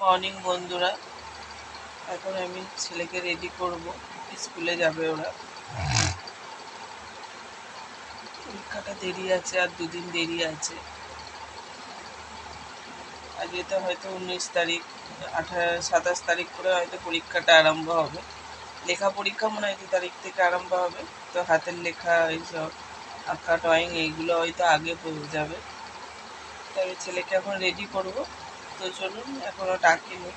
Morning বন্ধুরা। এখন আমি ছেলেকে রেডি করব। স্কুলে যাবে ওরা। পরীক্ষাটা দেরি আছে, আর দুদিন দেরি আছে। আজকে তো হয়তো উনিশ তারিখ, আঠারো, সাতাশ তারিখ করে হয়তো পরীক্ষাটা আরম্ভ হবে। লেখা পরীক্ষা মনে হয় দু তারিখ থেকে আরম্ভ হবে। তো হাতের লেখা, এইসব, আঁকা ড্রয়িং এইগুলো হয়তো আগে পড়ে যাবে। তো আমি ছেলেকে এখন রেডি করব। তো চলুন এখনও ডাকিনি।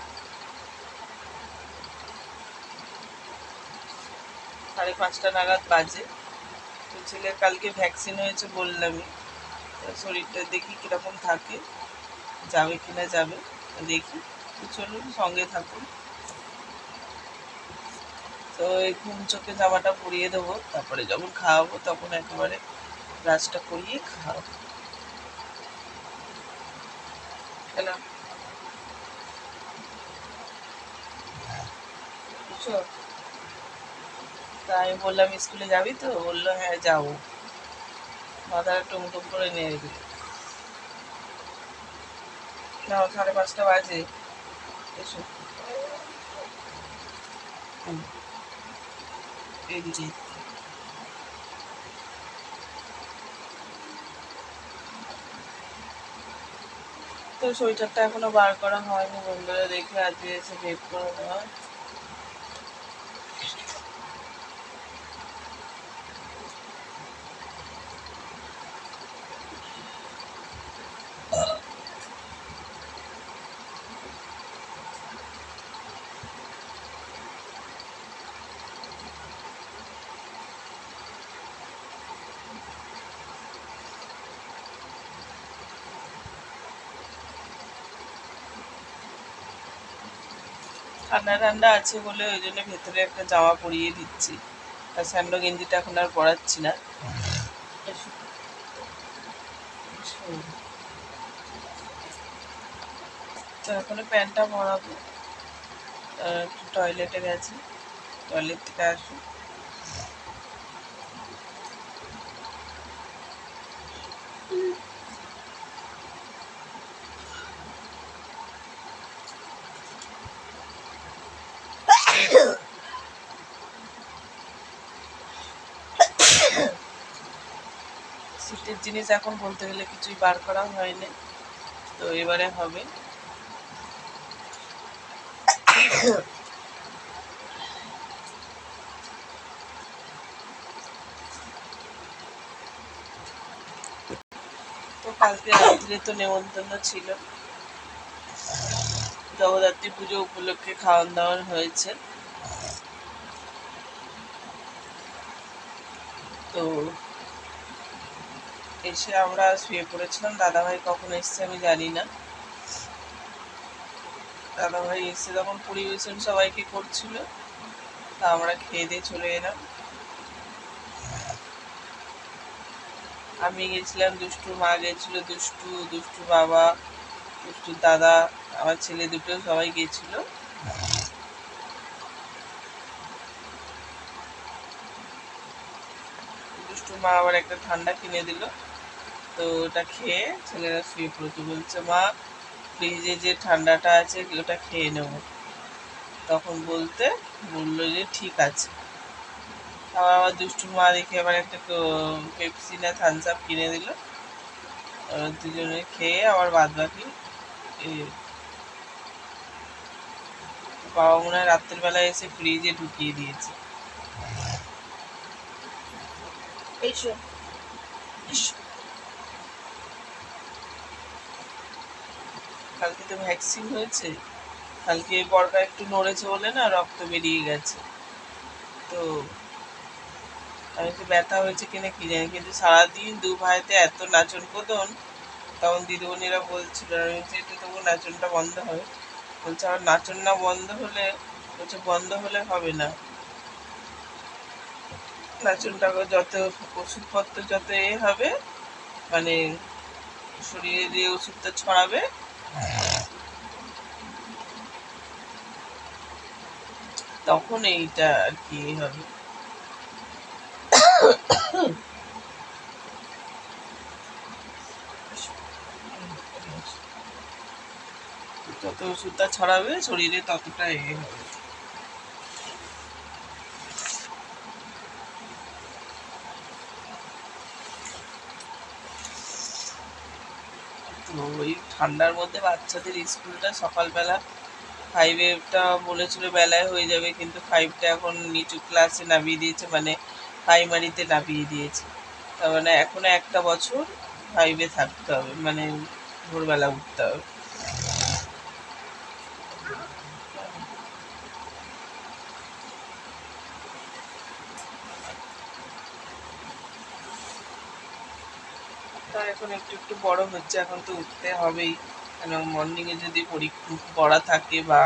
সাড়ে পাঁচটা নাগাদ বাজে। তো ছেলের কালকে ভ্যাকসিন হয়েছে বললামই। শরীরটা দেখি কীরকম থাকে, যাবে কিনা যাবে দেখি। তো চলুন সঙ্গে থাকুন। তো এই ঘুম চোখে জামাটা পরিয়ে দেবো, তারপরে যখন খাওয়াবো তখন একেবারে ব্রাশটা করিয়ে খাওয়াবো। খেলাম তা আমি বললাম, স্কুলে যাবি তো? বলল হ্যাঁ যাব। মাথাটা টুমটুম করে নিয়ে সাড়ে পাঁচটা বাজে। এসো। তো সোয়েটারটা এখনও বার করা হয়নি, বন্ধুরা দেখে আজকে এসে বের করে দেওয়া ঠান্ডা ঠান্ডা আছে বলে ওই জন্য ভেতরে একটা জামা পরিয়ে দিচ্ছি। আর স্যান্ডো গেঞ্জিটা এখন আর পরাচ্ছি না। তো প্যান্টটা পরাবো। টয়লেটে গেছি। টয়লেট থেকে আসো শীতের জিনিস এখন বলতে গেলে কিছুই বার করা হয়নি, তো এবারে হবে। তো কালকে রাত্রে তো নেমন্তন্ন ছিল। জগদ্ধাত্রী পুজো উপলক্ষে খাওয়ান দাওয়ান হয়েছে। তো এসে আমরা শুয়ে পড়েছিলাম। দাদাভাই কখন এসছে আমি জানি না। দাদাভাই এসে তখন পরিবেশন সবাইকে করছিল, তা আমরা খেয়ে দিয়ে চলে এলাম। আমি গেছিলাম, দুষ্টু মা গেছিল, দুষ্টু দুষ্টু বাবা, দুষ্টু দাদা, আমার ছেলে দুটো সবাই গেছিল দুষ্টু মা আবার একটা ঠান্ডা কিনে দিল। তো ওটা খেয়ে ছেলেরা শুয়ে পড়েছে বলছে, মা ফ্রিজে যে ঠান্ডাটা আছে, ওটা খেয়ে নেব। তখন বলতে বলল যে, ঠিক আছে। আবার আমার দুষ্টু মা দেখে আবার একটা পেপসি না থামস আপ কিনে দিল। দুজনে খেয়ে আবার বাদ বাকি বাবা মনে হয় রাত্রের বেলায় এসে ফ্রিজে ঢুকিয়ে দিয়েছে। এইসো ইসো। কালকে তো ভ্যাকসিন হয়েছে। কালকে বরকা একটু নড়েছে বলে না, রক্ত বেরিয়ে গেছে। তো আমি তো ব্যথা হয়েছে কিনা কি জানি, কিন্তু সারাদিন দু ভাইতে এত নাচন কোদন, তখন দিদিমণিরা বলছিল আমি একটু তবু নাচনটা বন্ধ হবে বলছে আমার নাচন না বন্ধ হলে, বলছে বন্ধ হলে হবে না। নাচনটা যত ওষুধপত্র যত এ হবে মানে শরীরে যে ওষুধটা ছড়াবে, তখন এইটা আর কি হবে। যত ওষুধটা ছড়াবে, শরীরে ততটা এ হবে। ওই ঠান্ডার মধ্যে বাচ্চাদের স্কুলটা সকালবেলা ফাইভেটা বলেছিল বেলায় হয়ে যাবে, কিন্তু ফাইভটা এখন নিচু ক্লাসে নামিয়ে দিয়েছে মানে প্রাইমারিতে নামিয়ে দিয়েছে। তার মানে এখনও একটা বছর ফাইভে থাকতে হবে মানে ভোরবেলা উঠতে হবে। তা এখন একটু একটু বড় হচ্ছে, এখন তো উঠতে হবেই। কেন মর্নিংয়ে যদি পরীক্ষা পড়া থাকে বা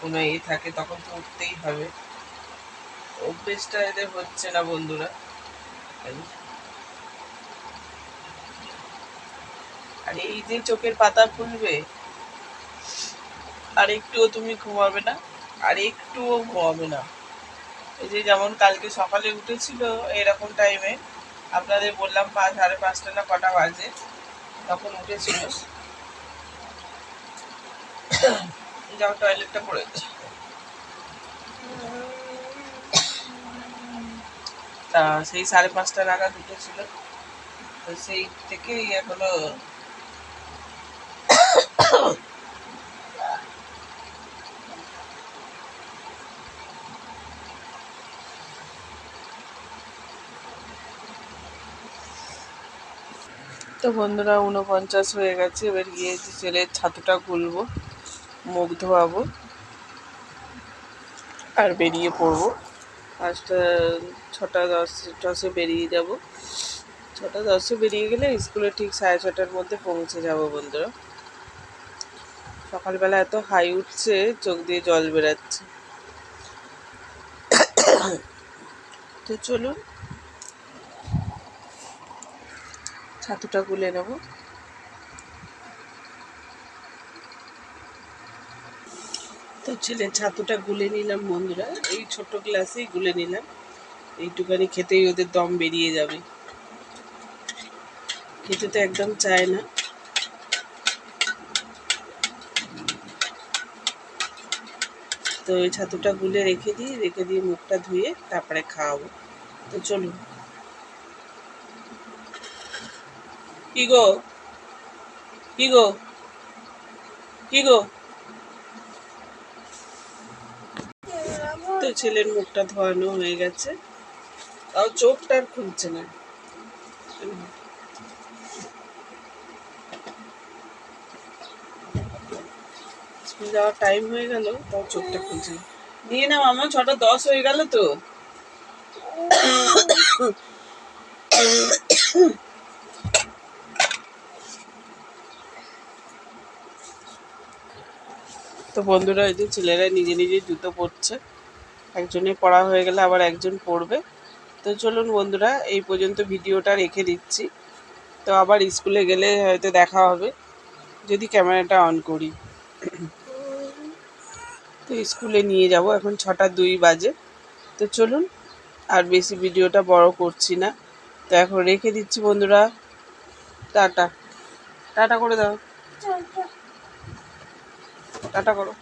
কোনো এ থাকে, তখন তো উঠতেই হবে। অভ্যেসটা এদের হচ্ছে না বন্ধুরা। আর এই যে চোখের পাতা খুলবে আর একটুও তুমি ঘুমাবে না, আর একটুও ঘুমাবে না। এই যে যেমন কালকে সকালে উঠেছিল, এরকম টাইমে আপনাদের বললাম পাঁচ সাড়ে পাঁচটা না কটা বাজে, তখন উঠেছিল যাও টয়লেটটা দে। তা সেই সাড়ে পাঁচটা নাগাদ উঠেছিল তো সেই থেকেই এখনও তো বন্ধুরা উনপঞ্চাশ হয়ে গেছে, এবার গিয়ে যে ছেলের ছাতুটা খুলবো মুখ ধোয়াবো আর বেরিয়ে পড়ব। পাঁচটা ছটা দশ, দশে বেরিয়ে যাব। ছটা দশে বেরিয়ে গেলে স্কুলে ঠিক সাড়ে ছটার মধ্যে পৌঁছে যাব বন্ধুরা। সকালবেলা এত হাই উঠছে, চোখ দিয়ে জল বেরাচ্ছে। তো চলুন ছাতুটা গুলে নেব। তো ছেলে, ছাতুটা গুলে নিলাম বন্ধুরা। এই ছোট গ্লাসেই গুলে নিলাম। এইটুখানি খেতেই ওদের দম বেরিয়ে যাবে। খেতে তো একদম চায় না। তো ওই ছাতুটা গুলে রেখে দিই, রেখে দিয়ে মুখটা ধুয়ে তারপরে খাওয়াবো। তো চলুন। কি গো? কি গো? কি গো? তো ছেলের মুখটা ধোয়ানো হয়ে গেছে। তাও চোখটা আর খুলছে না। যাওয়ার টাইম হয়ে গেল, তাও চোখটা খুলছে নিয়ে নাও আমার ছটা দশ হয়ে গেল তো। তো বন্ধুরা, এই যে ছেলেরা নিজে নিজে জুতো পরছে। একজনের পড়া হয়ে গেলে আবার একজন পড়বে। তো চলুন বন্ধুরা, এই পর্যন্ত ভিডিওটা রেখে দিচ্ছি। তো আবার স্কুলে গেলে হয়তো দেখা হবে, যদি ক্যামেরাটা অন করি। তো স্কুলে নিয়ে যাব, এখন ছটা দুই বাজে। তো চলুন, আর বেশি ভিডিওটা বড় করছি না। তো এখন রেখে দিচ্ছি বন্ধুরা, টাটা। টাটা করে দাও। টাটা করো।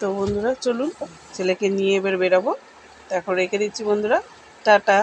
তো বন্ধুরা, চলুন, ছেলেকে নিয়ে এবার বেরাবো। তো এখন রেখে দিচ্ছি বন্ধুরা, টাটা।